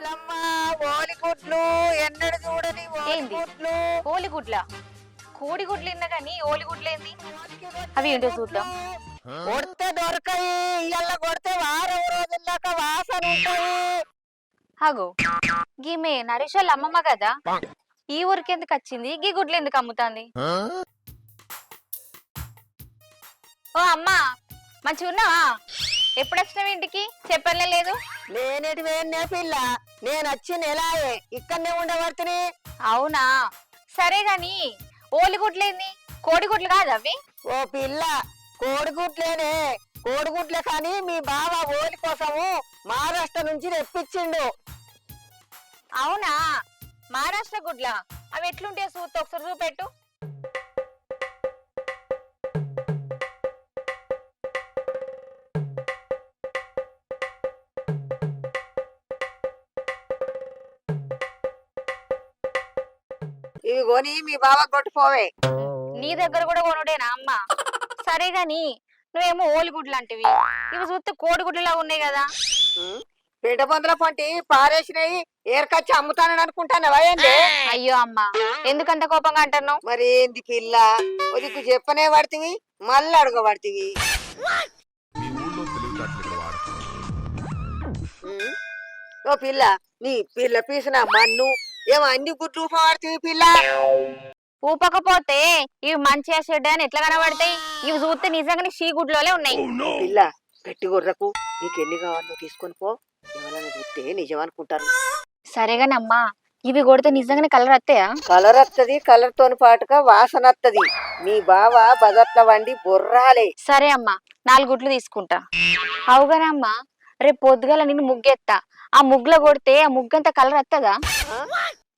గుడ్లమ్మ ఓలి గుడ్లు ఎన్నడు చూడని ఓలి ఏంది? గుడ్లు కోడిగుడ్ల ఇన్న కానీ ఓలిగుడ్లు ఏంది అవి ఏంటో చూద్దాం. కొడితే దొరకాయి ఇయ్యాల కొడితే వారం రోజుల దాకా వాసన ఉంటాయి అగో గీమె నరేష్ వాళ్ళ అమ్మమ్మ కదా? ఈ ఊరికి ఎందుకు వచ్చింది? గీ గుడ్లు ఎందుకు అమ్ముతాంది? ఓ అమ్మా మంచిగా ఉన్నావా ఎప్పుడు వచ్చినావు ఇంటికి? చెప్పలే లేదు. నేనేటి వేనే పిల్ల. నేను వచ్చి నెలాయే ఇక్కడనే ఉండబడుతుంది అవునా? సరే గాని ఓలిగుడ్లు ఏంది కోడిగుడ్లు కాదు అవి ఓ పిల్ల కోడిగుడ్లేనే. కోడిగుడ్లే కానీ మీ బావ ఓలి కోసము మహారాష్ట్ర నుంచి తెప్పించిండు. అవునా? మహారాష్ట్ర గుడ్ల? అవి ఎట్లుంటాయి చూస్తే ఒకసారి చూపెట్టు. ఇవి కొని మీ బావ కొట్టుపోవే నీ దగ్గర కూడా కొనుడేనా అమ్మ? సరే గాని నువ్వేమో ఓలిగుడ్లు అంటివి. ఇవి చూస్తే కోడిగుడ్లులా ఉన్నాయి కదా. పెంట పొందల పొంటి పారేసినవి ఏరకచ్చి అమ్ముతానని అనుకుంటానవా ఏంది? అయ్యో అమ్మ ఎందుకంత కోపంగా అంటున్నావు? మరి ఏంది పిల్ల? ఒదికు చెప్పనే పడుతుంది మళ్ళీ అడగబడుతుంది మీ ఊళ్ళో తెలివితేటలు. ఓ పిల్ల నీ పిల్ల పీసిన మన్ను ఏమో అన్ని గుడ్లు పడుతుంది పిల్ల ఊపకపోతే ఇవి మంచిగా చెడ్డ అని ఎట్లా కనబడతాయి? ఇవి చూస్తే నిజంగానే షీ గుడ్లోనే ఉన్నాయి. పిల్ల గట్టి గొర్రకు నీకు ఎన్ని కావాలో తీసుకొని పో. ఎవరైనా చూస్తే నిజం అనుకుంటారు సరేగాని అమ్మా ఇవి కొడితే నిజంగానే కలర్ వస్తాయా? కలర్ వత్తది కలర్ తోని పాటుగా వాసన వత్తది. మీ బావ బజట్ల వండి బొర్రాలే. సరే అమ్మా నాలుగు గుడ్లు తీసుకుంటా. అవుగానే అమ్మా రేపు పొద్దుగాల నిన్ను ముగ్గెత్తా. ఆ ముగ్గులో కొడితే ఆ ముగ్గంతా కలర్ వస్తుందా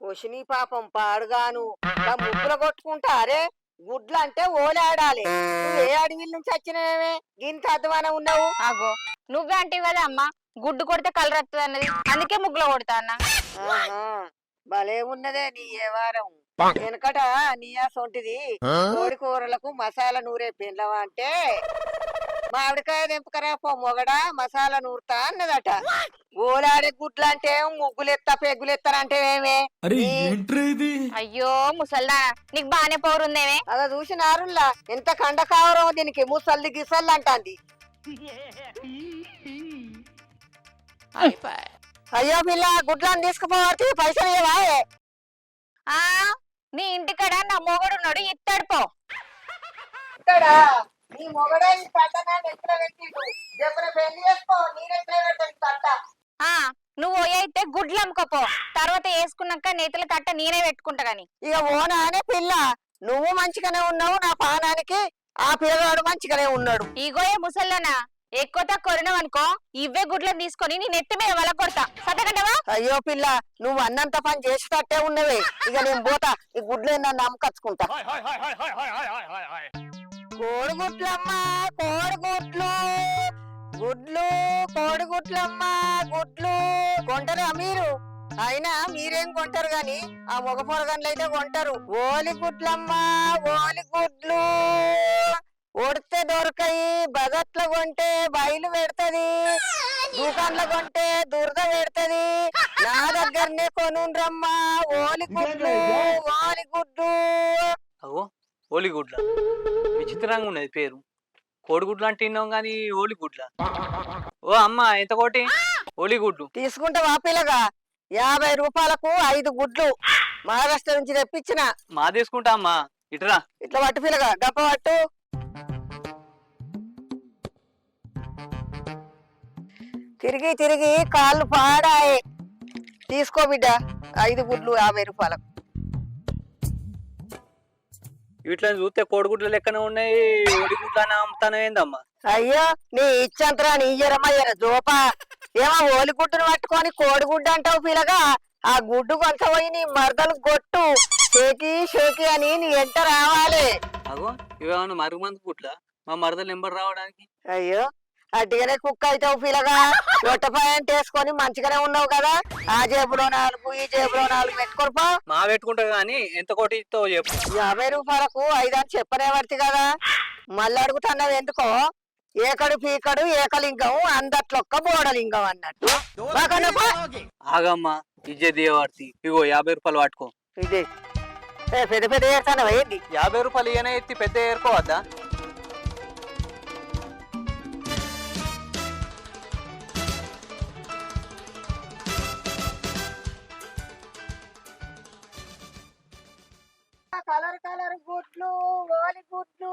వశిని పాపం పాడుగాను ఆ ముగ్గులు కొట్టుకుంటా అరే గుడ్లు అంటే ఓలాడాలి నువ్వు ఏ అడవిల నుంచి వచ్చినవేమే? గింత అధ్వానం ఉన్నావు. ఆగో నువ్వే అంటివి కదా అమ్మా. గుడ్డు కొడితే కలర్ వస్తుంది అన్నది. అందుకే ముగ్గులో కొడతా అన్న. ఆహా, భలే ఉన్నదే నీ ఏ వారం. వెనకట నీయా సొంటిది కోడి కూరలకు మసాలా నూరే పిండవా అంటే మామిడికాయ దింపకరా పో మొగడా మసాలా నూరుతా అన్నదట. ఓలాడే గుడ్లు అంటే ముగ్గులెత్తా పెగ్గులెత్తారంటే ఏమే? అయ్యో ముసల్దా నీకు బాగానే పౌరుందేమే. అలా చూసినారులా ఎంత కండ కావరం దీనికి ముసల్ది గిసల్ది అంటాంది. అయ్యో పిల్ల గుడ్లను తీసుకుపోవాలి పైసలు ఆ నీ ఇంటికాడ నా మొగడు ఉన్నాడు ఇస్తాడు పో. ఇక్కడ నీ మొగడే ఈ పట్టణాన్ని ఎక్కడ పెట్టిండు చెప్పిన పెళ్ళి చేసుకో నేనెక్కడ పెడతాను తట్ట ఆ నువ్వు అయితే గుడ్లు అమ్ముకోపో. తర్వాత వేసుకున్నాక నేతల తట్ట నేనే పెట్టుకుంటా గాని. ఇక ఓనా అనే పిల్ల నువ్వు మంచిగానే ఉన్నావు నా పానానికి ఆ పిల్లగాడు మంచిగానే ఉన్నాడు. ఇగోయే ముసల్లోనా. ఎక్కువ తక్కువ అనుకో ఇవే గుడ్లను తీసుకొని నీ నెత్తి మీద వల కొడతా. సతకంటవా అయ్యో పిల్ల నువ్వు అన్నంత పని చేసేటట్టే ఉన్నవే. ఇక నేను పోతా ఈ గుడ్లు నన్ను అమ్మకచ్చుకుంటా. కోడిగుడ్లమ్మా కోడిగుడ్లు. గుడ్లు కోడిగుడ్లమ్మా గుడ్లు. కొంటారా మీరు? అయినా మీరేం కొంటారు గాని ఆ మగ పొరగన్లు అయితే కొంటారు. ఓలి గుడ్లమ్మా ఓలి గుడ్లు ఉడితే దొరకాయి బజట్ల కొంటే బయలు పెడతది. దుకాన్లో కొంటే దురద పెడతది. నా దగ్గరనే కొనుండ్రమ్మా ఓలి గుడ్లు ఓలి గుడ్లు అగో ఓలిగుడ్ల. విచిత్రంగా ఉన్నది పేరు. కోడిగుడ్లు అంటే విన్నాం కానీ ఓలిగుడ్ల. ఓ అమ్మ ఎంత కోటి? ఓలిగుడ్లు. తీసుకుంటే వాపిలగా. యాభై రూపాయలకు ఐదు గుడ్లు. మహారాష్ట్ర నుంచి తెప్పించిన. మా తీసుకుంటా అమ్మా ఇటురా ఇట్లా పట్టు పిల్లగా. గప్ప పట్టు. తిరిగి తిరిగి కాళ్ళు పాడాయి. తీసుకో బిడ్డ ఐదు గుడ్లు యాభై రూపాయలకు వీటిని చూస్తే కోడిగుడ్ల లెక్కనే ఉన్నాయి ఓలిగుడ్లు అని అమ్ముతాను ఏందమ్మా? అయ్యో నీ ఇచ్చంతరా నీ ఇయ్యరమయ్యర జోపా. ఏమో ఓలి గుడ్డును పట్టుకొని కోడిగుడ్డు అంటావు పిల్లగా. ఆ గుడ్డు కొంత పోయి నీ మరదలు గొట్టు. షేకి షేకి అని నీ ఎంట రావాలి. అగో ఇవేమన్నా మరుగు మంది గుడ్ల? మా మరదలు ఎంబడి రావడానికి? అయ్యో అట్టిగానే కుక్క అవుతావు పిల్లగా రొట్టెపాయంట వేసుకొని మంచిగానే ఉన్నావు కదా? ఆ జేబులో నాలుగు ఈ జేబులో నాలుగు పెట్టుకొని పో. మా పెట్టుకుంటా కానీ ఎంత కోటి ఇస్తావో చెప్పు. యాభై రూపాయలకు ఐదని చెప్పనే పడుతుంది కదా? మళ్ళీ అడుగుతున్నావు ఎందుకో? ఏకడు పీకడు ఏకలింగం అందట్లొక్క బోడలింగం అన్నట్టు? ఆగమ్మా ఇజ్జే దేవార్తి. ఇగో యాభై రూపాయలు పట్టుకో ఇదే. ఏ, పెద్ద పెద్ద చేస్తాను ఏంది? యాభై రూపాయలు ఈయన ఎత్తి పెద్ద ఏరుకోవద్దా? గుడ్లు ఓలి గుడ్లు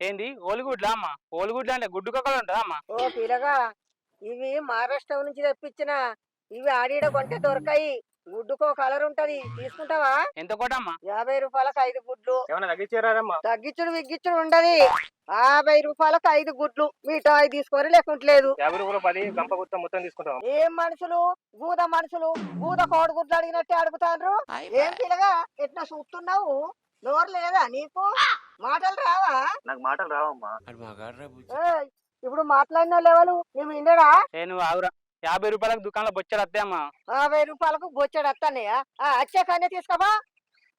ఏంది? ఓలిగుడ్లా అమ్మ? ఓలిగుడ్లు అంటే గుడ్డు కక్కలు ఉంటుందా అమ్మ ఓ పిల్లగా ఇవి మహారాష్ట్ర నుంచి తెప్పించిన ఇవి ఆడిడ కొంటే దొరకాయి. గుడ్డుకో కలర్ ఉంటది. తీసుకుంటావా? ఎంత కోటమ్మా యాభై రూపాయలకు ఐదు గుడ్లు. తగ్గించారమ్మా తగ్గించుడు విగ్గించుడు ఉండదు. యాభై రూపాయలకు ఐదు గుడ్లు. మిఠాయి తీసుకొని లేకుంటలేదు యాభై రూపాయలు పది గంప గుత్త మొత్తం తీసుకుంటాం ఏం మనుషులు? గూద మనుషులు. గూద కోడిగుడ్లు అడిగినట్టే అడుగుతాండ్రు. ఏం పిల్లగా ఎట్లా చూస్తున్నావు నోరు లేదా నీకు? మాటలు రావా? నాకు మాటలు రావమ్మా. ఇప్పుడు మాట్లాడిన లెవెలు నువ్వు వినరా? ఏ నువ్వు ఆవురా యాభై రూపాయలకు దుకాణంలో బొచ్చలు వస్తాయి అమ్మా యాభై రూపాయలకు బొచ్చాడు వస్తానయ్యా అచ్చాకనే తీసుకోవా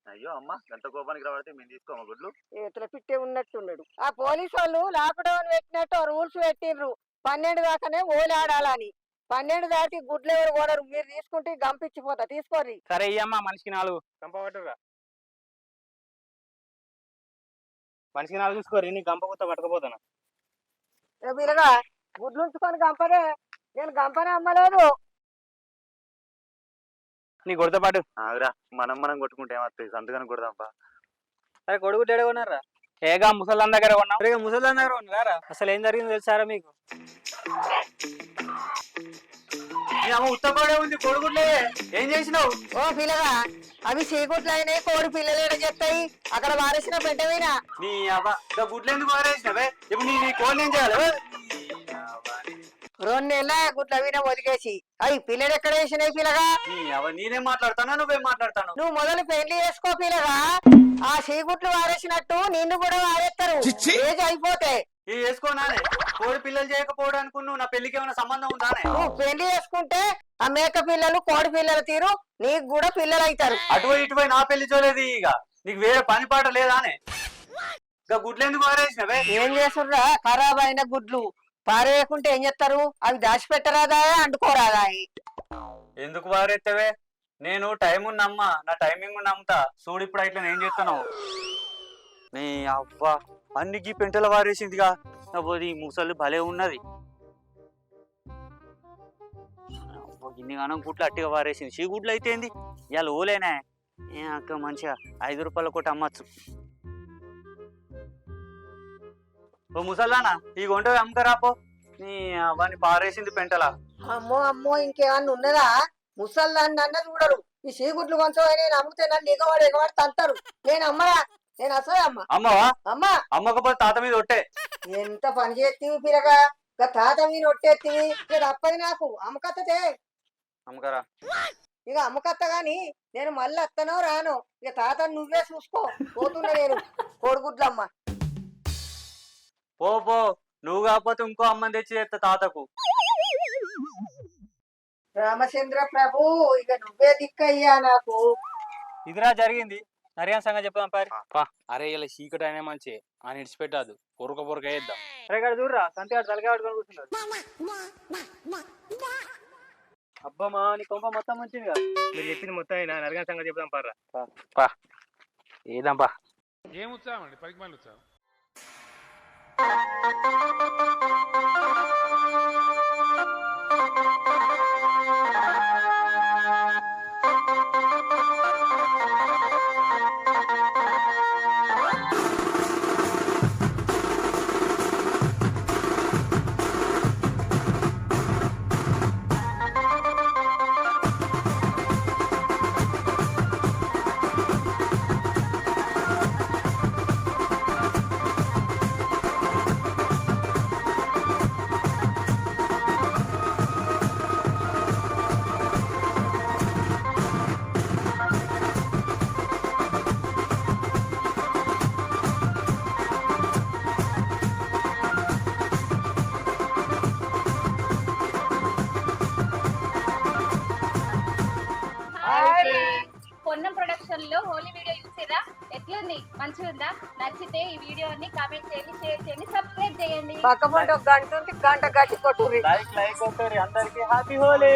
అయ్యో అమ్మా గంట కోపానికి రావడితే మేము తీసుకోమా గుడ్లు? ఇతల పిట్టే ఉన్నట్టున్నాడు. ఆ పోలీసు వాళ్ళు లాక్డౌన్ పెట్టినట్టు రూల్స్ పెట్టిండ్రు. పన్నెండు దాకానే ఓలి ఆడాలని పన్నెండు దాటి గుడ్లు ఎవరు కూడా మీరు తీసుకుంటే గంపించిపోతా తీసుకోర్రి. సరే ఇయ్యమ్మా మనిషికి నాలుగు. గంప పట్టురా మనిషికి నాలుగు తీసుకోరు నీ గంప పట్టుకపోతాను. వీరగా గుడ్లు ఉంచుకొని గంపనే నేను గంపనే అమ్మలేదు. నీ గుర్త పాటు. ఆగురా మనం మనం కొట్టుకుంటే సంతగానే కొడదాంపా. అరే కొడుకు ఏడ కొన్నారా? ఏగా ముసలాం దగ్గర కొన్నాం అరే దగ్గర ఉన్నారా అసలు ఏం జరిగిందో తెలుసారా మీకు? ఉత్తపడే ఉంది కొడుకులే ఏం చేసినావు? ఓ పిల్లగా అవి చీకుట్లు అయినాయి కోడి పిల్లలు ఏడ చెప్తాయి అక్కడ వారేసిన పెట్టవేనా నీ ఇంకా గుడ్లు ఎందుకు మారేసినవే ఇప్పుడు నీ నీ కోళ్ళు ఏం చేయాలి? రెండు నెలల గుడ్ల వీణ ఒదిగేసి. అవి పిల్లలు ఎక్కడ వేసినాయి పిల్లగా? నేనేం మాట్లాడతానా? నువ్వేం మాట్లాడతాను? నువ్వు మొదలు పెళ్ళి చేసుకో పిల్లగా. ఆ చీకుట్లు వారేసినట్టు నిన్ను కూడా వారేస్తారు ఏజ్ అయిపోతే. ఈ వేసుకోనానే కోడి పిల్లలు చేయకపోవడానికి నువ్వు నా పెళ్ళికి ఏమైనా సంబంధం ఉందానే నువ్వు పెళ్ళి చేసుకుంటే ఆ మేక పిల్లలు కోడి పిల్లలు తీరు నీకు కూడా పిల్లలు అవుతారు అటువై ఇటువై నా పెళ్ళి చూడలేదు ఇక. నీకు వేరే పని పాట లేదానే ఇంకా గుడ్లు ఎందుకు మారేసినవే ఏం చేస్తుర్రా? ఖరాబ్ అయిన గుడ్లు. పారేయకుంటే ఏం చేస్తారు? అవి దాచిపెట్టరాదా? అండుకోరాదా ఎందుకు వారెత్తవే నేను టైం నమ్మా. నా టైమింగ్ నమ్ముతా. చూడు ఇప్పుడు ఇట్లా నేను చేస్తాను నీ గీ పెంటలు పారేసింది వారేసిందిగా ఈ ముసలి భలే ఉన్నది. ఇన్ని గానం గుట్లు అట్టిగా పారేసింది చీ గుడ్లు అయితే ఏంది? ఇవాళ ఓలేనా. ఏ అక్క మంచిగా ఐదు రూపాయల కొట్టి అమ్మచ్చు. ఓ ముసలానా ఈ గుంట అమ్మకరాపో నీ అవన్నీ పారేసింది పెంటలా. అమ్మో అమ్మో ఇంకేమన్నా ఉన్నదా? ముసల్దాన్ని అన్న చూడరు. ఈ సీగుడ్లు కొంచెం నేను అమ్మితే నన్ను ఎగవాడు ఎగవాడు తంటారు నేను అమ్మరా? నేను అసలు అమ్మ. అమ్మవా? అమ్మా. అమ్మకపోతే తాత మీద ఒట్టే. ఎంత పని చేస్తీవి పిల్లగా ఇక తాత మీద ఒట్టేత్తివి ఇక తప్పది నాకు. అమ్మకత్తతే. అమ్మకరా. ఇక అమ్మకత్త గాని నేను మళ్ళీ అత్తనో రాను? ఇక తాత నువ్వే చూసుకో. పోతున్నా నేను. కోడిగుడ్లమ్మ. పో పో. నువ్వు కాకపోతే ఇంకో అమ్మని తెచ్చి చేస్తా తాతకు. రామచంద్ర ప్రభు ఇక నువ్వే దిక్కయ్యా నాకు. ఇదిరా జరిగింది. నరియాన్ సంగతి చెప్దాం పారి. అరే ఇలా చీకటి అయినా మంచి. అని ఇడిచిపెట్టాదు పొరక పొరక వేద్దాం అరే ఇక్కడ చూడరా. సంతగాడు తలగా పట్టుకొని కూర్చున్నాడు. అబ్బమ్మా నీ కొంప మొత్తం మంచిది కదా మీరు చెప్పింది మొత్తం అయినా నరగని సంగతి చెప్దాం పారా పా. ఏదాం పా. ఏం ఉత్సాహం అండి? పనికి మళ్ళీ ఉత్సాహం. Thank you. ప్రొడక్షన్లో హోలీ వీడియో చూసిరా ఎట్లుంది మంచిగా ఉందా? నచ్చితే ఈ వీడియోని కామెంట్ చేయండి షేర్ చేయండి సబ్స్క్రైబ్ చేయండి. పక్క పంట ఒక గంట ఉంది గంట గట్టి కొట్టుర్రి. లైక్ లైక్ కొట్టారు అందరికి హ్యాపీ హోలీ